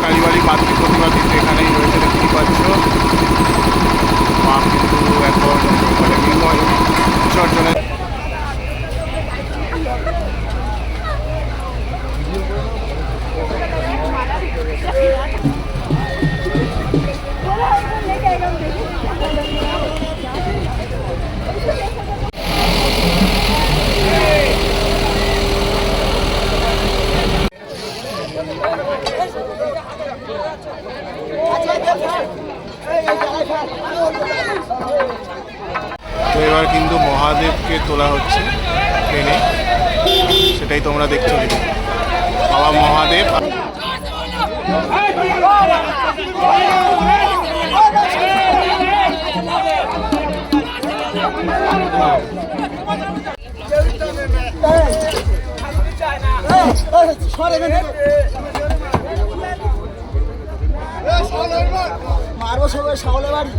কালীবাড়ি মাতৃ প্রতিমা কিন্তু এখানেই রয়েছে দেখতেই পাচ্ছ। মা কিন্তু এখন মানে বিময় বিসর্জনের তো এবার কিন্তু মহাদেবকে তোলা হচ্ছে ট্রেনে। সেটাই তোমরা দেখছ বাবা মহাদেব। মারবো সবাই সকলে বাড়ি।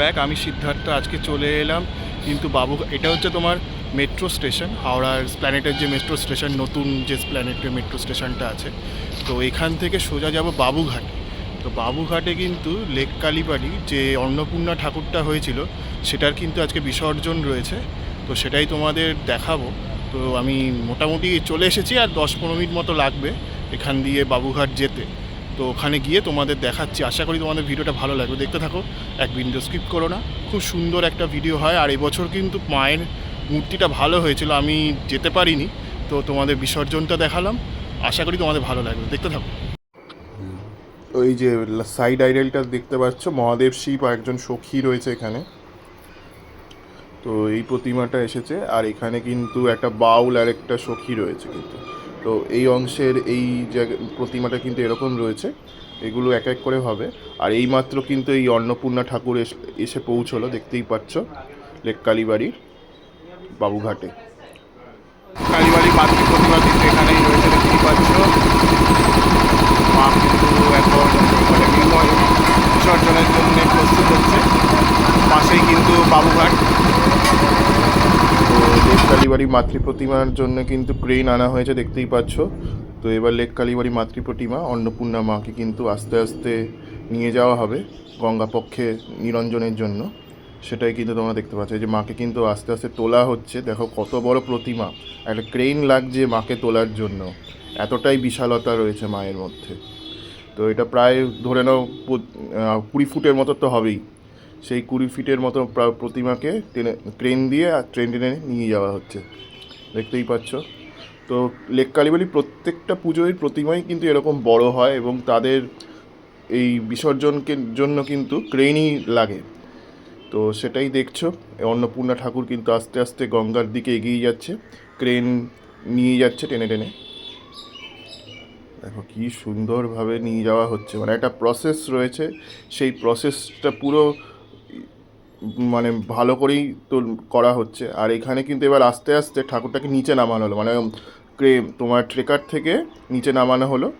ব্যাক আমি সিদ্ধার্থ, আজকে চলে এলাম। কিন্তু বাবু, এটা হচ্ছে তোমার মেট্রো স্টেশন হাওড়ার প্ল্যানেটের যে মেট্রো স্টেশন নতুন যে প্ল্যানেটের মেট্রো স্টেশনটা আছে। তো এখান থেকে সোজা যাব বাবুঘাটে। তো বাবুঘাটে কিন্তু লেক কালীবাড়ি যে অন্নপূর্ণা ঠাকুরটা হয়েছিল, সেটার কিন্তু আজকে বিসর্জন রয়েছে। তো সেটাই তোমাদের দেখাবো। তো আমি মোটামুটি চলে এসেছি, আর দশ পনেরো মিনিট মতো লাগবে। এখান দিয়ে বাবুঘাট যেতে। তো ওখানে গিয়ে তোমাদের দেখাচ্ছি। আশা করি তোমাদের ভিডিওটা ভালো লাগবে। দেখতে থাকো, এক বিন্দু স্কিপ করো না। খুব সুন্দর একটা ভিডিও হয়। আর এবছর কিন্তু মায়ের মূর্তিটা ভালো হয়েছিল। আমি যেতে পারিনি। তো তোমাদের বিসর্জনটা দেখালাম। আশা করি তোমাদের ভালো লাগবে। দেখতে থাকো। ওই যে সাইড আইডেলটা দেখতে পাচ্ছ? মহাদেব শিব আর একজন সখী রয়েছে এখানে। তো এই প্রতিমাটা এসেছে। আর এখানে কিন্তু একটা বাউল আর একটা সখী রয়েছে কিন্তু। তো এই অংশের এই জায়গা, প্রতিমাটা কিন্তু এরকম রয়েছে। এগুলো এক এক করে হবে। আর এই মাত্র কিন্তু এই অন্নপূর্ণা ঠাকুর এস- পৌঁছলো, দেখতেই পাচ্ছ, লেক কালীবাড়ির বাবুঘাটে। কালীবাড়ি মাতৃ প্রতিমা কিন্তু এখানেই রয়েছে, দেখতেই পাচ্ছ মা কিন্তু এখন মানে বিময় বিসর্জনের জন্য প্রস্তুত হচ্ছে পাশেই কিন্তু বাবুঘাট তো লেক কালীবাড়ি মাতৃ প্রতিমার জন্য কিন্তু ক্রেন আনা হয়েছে, দেখতেই পাচ্ছ। তো এবার লেক কালীবাড়ি মাতৃ প্রতিমা, অন্নপূর্ণা মাকে কিন্তু আস্তে আস্তে নিয়ে যাওয়া হবে গঙ্গাপক্ষে নিরঞ্জনের জন্য। সেটাই কিন্তু তোমরা দেখতে পাচ্ছ। যে মাকে কিন্তু আস্তে আস্তে তোলা হচ্ছে। দেখো কত বড় প্রতিমা। একটা ক্রেন লাগছে মাকে তোলার জন্য। এতটাই বিশালতা রয়েছে মায়ের মধ্যে। তো এটা প্রায় ধরে নাও কুড়ি ফুটের মতো তো হবেই। সেই কুড়ি ফিটের মতো প্রতিমাকে টেনে, ক্রেন দিয়ে আর ট্রেন টেনে নিয়ে যাওয়া হচ্ছে। দেখতেই পাচ্ছ। তো লেক কালীবাড়ি প্রত্যেকটা পুজোয় প্রতিমাই কিন্তু এরকম বড় হয় এবং তাদের এই বিসর্জনকে জন্য কিন্তু ক্রেনই লাগে। তো সেটাই দেখছ। অন্নপূর্ণা ঠাকুর কিন্তু আস্তে আস্তে গঙ্গার দিকে এগিয়ে যাচ্ছে। ক্রেন নিয়ে যাচ্ছে টেনে টেনে। দেখো কি সুন্দরভাবে নিয়ে যাওয়া হচ্ছে। মানে একটা প্রসেস রয়েছে। সেই প্রসেসটা পুরো মানে ভালো করেই তো করা হচ্ছে। আর এখানে কিন্তু এবার আস্তে আস্তে ঠাকুরটাকে নিচে নামানো হলো। মানে তোমার ট্রেকার থেকে নিচে নামানো হলো।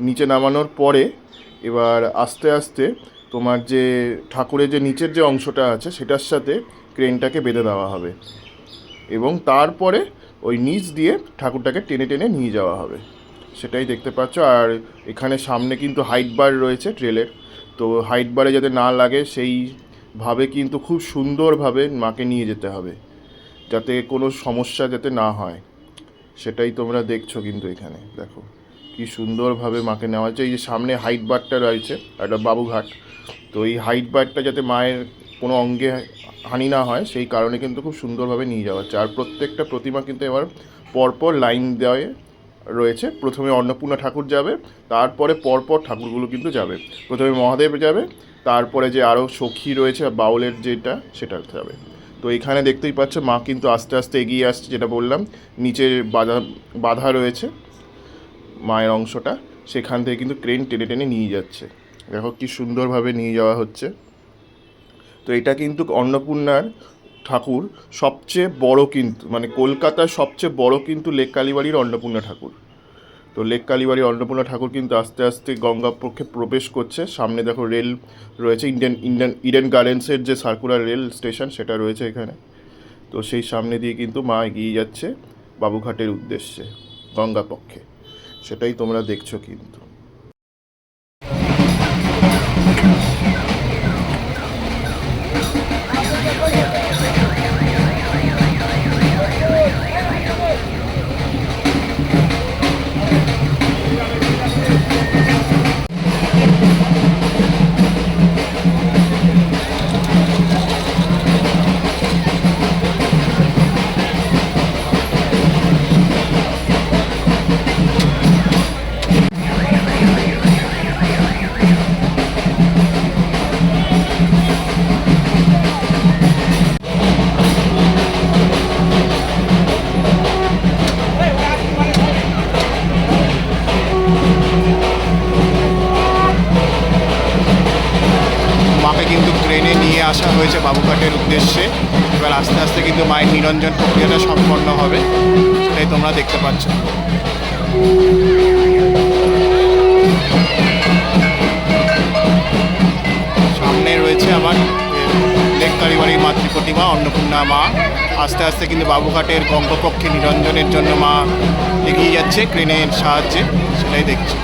নিচে নামানোর পরে এবার আস্তে আস্তে তোমার যে ঠাকুরের যে নিচের যে অংশটা আছে, সেটার সাথে ক্রেনটাকে বেঁধে দেওয়া হবে। এবং তারপরে ওই নিচ দিয়ে ঠাকুরটাকে টেনে টেনে নিয়ে যাওয়া হবে। সেটাই দেখতে পাচ্ছ। আর এখানে সামনে কিন্তু হাইট বার রয়েছে ট্রেলের। তো হাইট বারে যাতে না লাগে সেইভাবে কিন্তু খুব সুন্দরভাবে মাকে নিয়ে যেতে হবে, যাতে কোনো সমস্যা যাতে না হয়। সেটাই তোমরা দেখছ কিন্তু এখানে, দেখো। কি সুন্দরভাবে মাকে নেওয়া হচ্ছে এই যে সামনে হাইট বারটা রয়েছে, একটা বাবুঘাট। তো এই হাইট বারটা যাতে মায়ের কোনো অঙ্গে হানি না হয়, সেই কারণে কিন্তু খুব সুন্দরভাবে নিয়ে যাওয়া হচ্ছে। আর প্রত্যেকটা প্রতিমা কিন্তু এবার পরপর লাইন দেওয়া রয়েছে। প্রথমে অন্নপূর্ণা ঠাকুর যাবে, তারপরে পরপর ঠাকুরগুলো কিন্তু যাবে। প্রথমে মহাদেব যাবে তারপরে যে আরও সখী রয়েছে, বাউলের যেটা, সেটা যাবে তো এখানে দেখতেই পাচ্ছ, মা কিন্তু আস্তে আস্তে এগিয়ে আসছে, যেটা বললাম নিচে বাধা বাধা রয়েছে, মায়ের অংশটা, সেখান থেকে কিন্তু ক্রেন টেনে টেনে নিয়ে যাচ্ছে। দেখো কি সুন্দরভাবে নিয়ে যাওয়া হচ্ছে। তো এটা কিন্তু অন্নপূর্ণার ঠাকুর, সবচেয়ে বড় কিন্তু মানে কলকাতার সবচেয়ে বড় কিন্তু লেক কালীবাড়ির অন্নপূর্ণা ঠাকুর। তো লেক কালীবাড়ি অন্নপূর্ণা ঠাকুর কিন্তু আস্তে আস্তে গঙ্গা পক্ষে প্রবেশ করছে। সামনে দেখো রেল রয়েছে, ইন্ডিয়ান ইন্ডিয়ান, ইডেন গার্ডেন্সের যে সার্কুলার রেল স্টেশন সেটা রয়েছে এখানে। তো সেই সামনে দিয়ে কিন্তু মা এগিয়ে যাচ্ছে বাবুঘাটের উদ্দেশ্যে গঙ্গা পক্ষে। সেটাই তোমরা দেখছ কিন্তু। আসা হয়েছে বাবুঘাটের উদ্দেশ্যে। এবার আস্তে আস্তে কিন্তু মায়ের নিরঞ্জন প্রক্রিয়াটা সম্পন্ন হবে, সেটাই তোমরা দেখতে পাচ্ছ। সামনে রয়েছে আমার লেক কালীবাড়ির মাতৃ প্রতিমা, অন্নপূর্ণা মা। আস্তে আস্তে কিন্তু বাবুঘাটের গঙ্গপক্ষে নিরঞ্জনের জন্য মা এগিয়ে যাচ্ছে, ক্রেনের সাহায্যে, সেটাই দেখছি।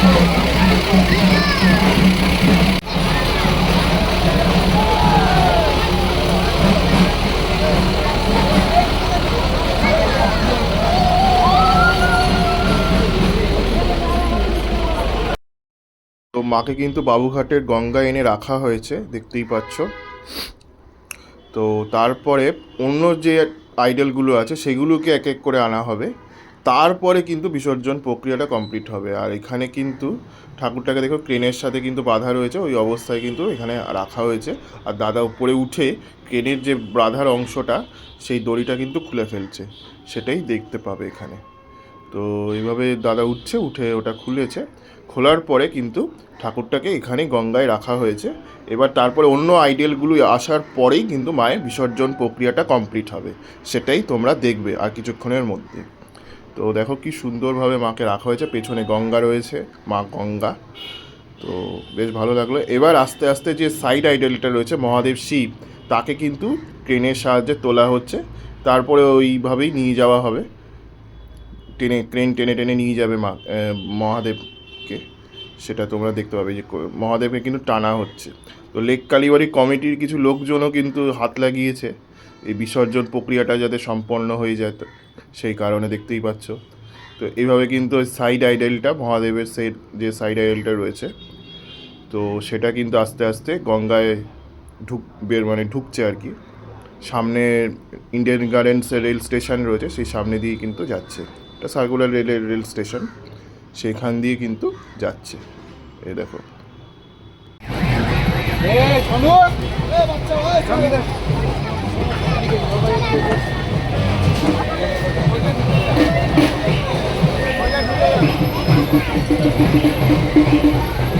তো মাকে কিন্তু বাবুঘাটের গঙ্গা এনে রাখা হয়েছে, দেখতেই পাচ্ছ। তো তারপরে অন্য যে আইডলগুলো আছে, সেগুলোকে এক এক করে আনা হবে। তারপরে কিন্তু বিসর্জন প্রক্রিয়াটা কমপ্লিট হবে। আর এখানে কিন্তু ঠাকুরটাকে দেখো ক্রেনের সাথে কিন্তু বাধা রয়েছে, ওই অবস্থায় কিন্তু এখানে রাখা হয়েছে। আর দাদা উপরে উঠে ক্রেনের যে বাধার অংশটা, সেই দড়িটা কিন্তু খুলে ফেলছে। সেটাই দেখতে পাবে এখানে। তো এইভাবে দাদা উঠছে, উঠে ওটা খুলেছে। খোলার পরে কিন্তু ঠাকুরটাকে এখানে গঙ্গায় রাখা হয়েছে। এবার তারপরে অন্য আইডিয়ালগুলো আসার পরেই কিন্তু মায়ের বিসর্জন প্রক্রিয়াটা কমপ্লিট হবে। সেটাই তোমরা দেখবে আর কিছুক্ষণের মধ্যে। তো দেখো কি সুন্দরভাবে মাকে রাখা হয়েছে, পেছনে গঙ্গা রয়েছে, মা গঙ্গা। তো বেশ ভালো লাগল। এবার আস্তে আস্তে যে সাইড আইডলটা রয়েছে, মহাদেব শিব, তাকে কিন্তু ট্রেনের সাহায্যে তোলা হচ্ছে। তারপরে ওইভাবেই নিয়ে যাওয়া হবে। টেনে ক্রেন টেনে টেনে নিয়ে যাবে মা মহাদেবকে। সেটা তোমরা দেখতে পাবে যে মহাদেবকে কিন্তু টানা হচ্ছে। তো লেক কালীবাড়ি কমিটির কিছু লোকজনও কিন্তু হাত লাগিয়েছে। এই বিসর্জন প্রক্রিয়াটা যাতে সম্পন্ন হয়ে যায় সেই কারণে দেখতেই পাচ্ছ। তো এইভাবে কিন্তু ওই সাইড আইডেলটা মহাদেবের সেই যে সাইড আইডেলটা রয়েছে, তো সেটা কিন্তু আস্তে আস্তে গঙ্গায় ঢুক, বের মানে ঢুকছে আর কি। সামনে ইন্ডিয়ান গার্ডেন্সের রেল স্টেশন রয়েছে, সেই সামনে দিয়ে কিন্তু যাচ্ছে। এটা সার্কুলার রেলের রেল স্টেশন সেখান দিয়ে কিন্তু যাচ্ছে। এই দেখো। Thank you.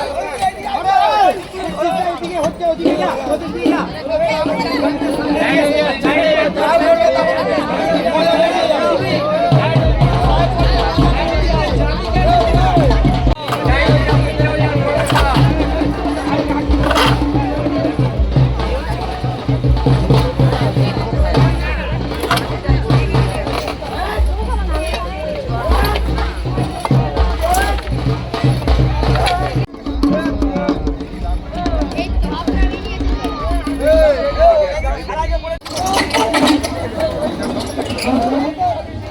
ಹೋಗ್ತೇವೆ এটাকে কিন্তু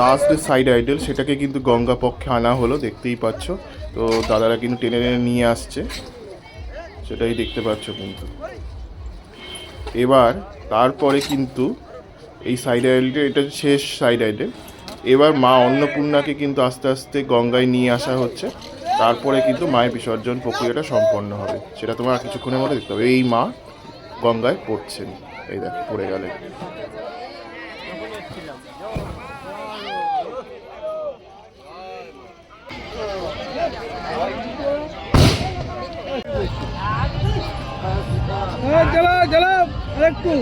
লাস্ট সাইড আইডেল সেটাকে কিন্তু গঙ্গা পক্ষে আনা হলো, দেখতেই পাচ্ছ। তো দাদারা কিন্তু টেনে টেনে নিয়ে আসছে। সেটাই দেখতে পাচ্ছ কিন্তু। এবার তারপরে কিন্তু এই সাইড আইডেলটা এটা শেষ সাইড আইডেল এবার মা অন্নপূর্ণাকে কিন্তু আস্তে আস্তে গঙ্গায় নিয়ে আসা হচ্ছে। তারপরে কিন্তু মায়ের বিসর্জন প্রক্রিয়াটা সম্পন্ন হবে। সেটা তোমার কিছুক্ষণের মধ্যে দেখতে হবে। এই মা গঙ্গায় পড়ছেন। এই দেখ, পড়ে গেলেন। চালাও চালাও আরেকটু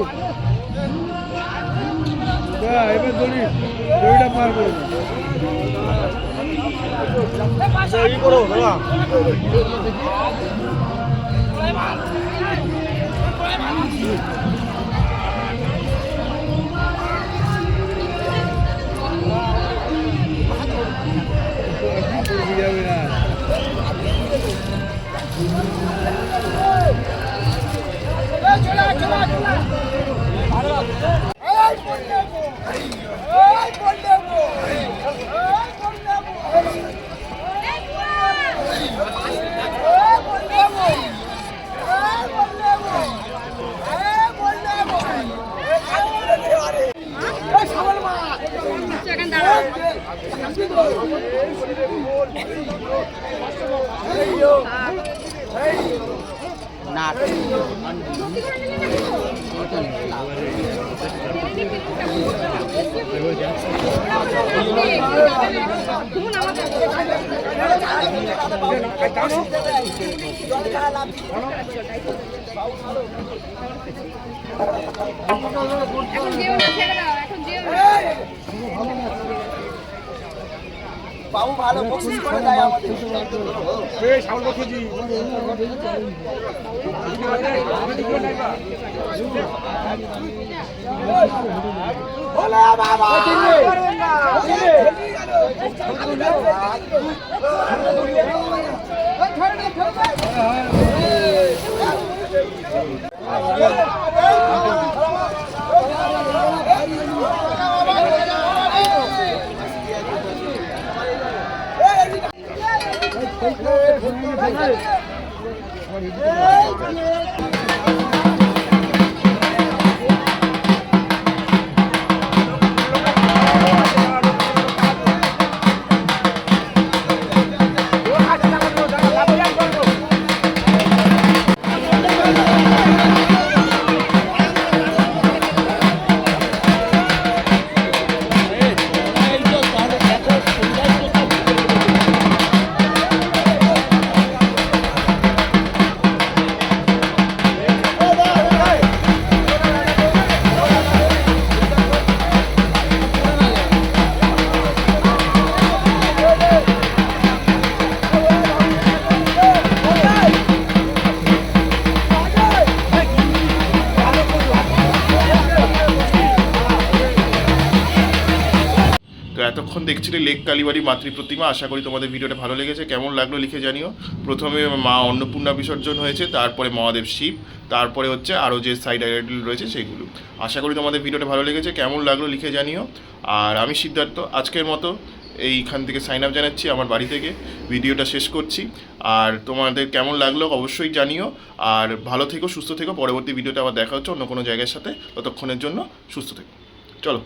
এবার দড়ি দড়িটা পার করে দাও। যাবে এখন যেও ছেড়ে দাও এখন যেও বাবু ভালো বকশিস করে দেয় আমাদের এই শাউল বকশিজি ওলে বাবা! ওলে Thank you. এতক্ষণ দেখছিলে লেক কালীবাড়ি মাতৃ প্রতিমা। আশা করি তোমাদের ভিডিওটা ভালো লেগেছে। কেমন লাগল লিখে জানিও। প্রথমে মা অন্নপূর্ণা বিসর্জন হয়েছে, তারপরে মহাদেব শিব, তারপরে হচ্ছে আরও যে সাইড আইডল রয়েছে সেইগুলো। আশা করি তোমাদের ভিডিওটা ভালো লেগেছে। কেমন লাগল লিখে জানিও। আর আমি সিদ্ধার্থ, আজকের মতো এইখান থেকে সাইন আপ জানাচ্ছি আমার বাড়ি থেকে। ভিডিওটা শেষ করছি। আর তোমাদের কেমন লাগল অবশ্যই জানিও। আর ভালো থেকো, সুস্থ থেকো। পরবর্তী ভিডিওটা আবার দেখা হচ্ছে অন্য কোনো জায়গার সাথে। ততক্ষণের জন্য সুস্থ থেকো। চলো।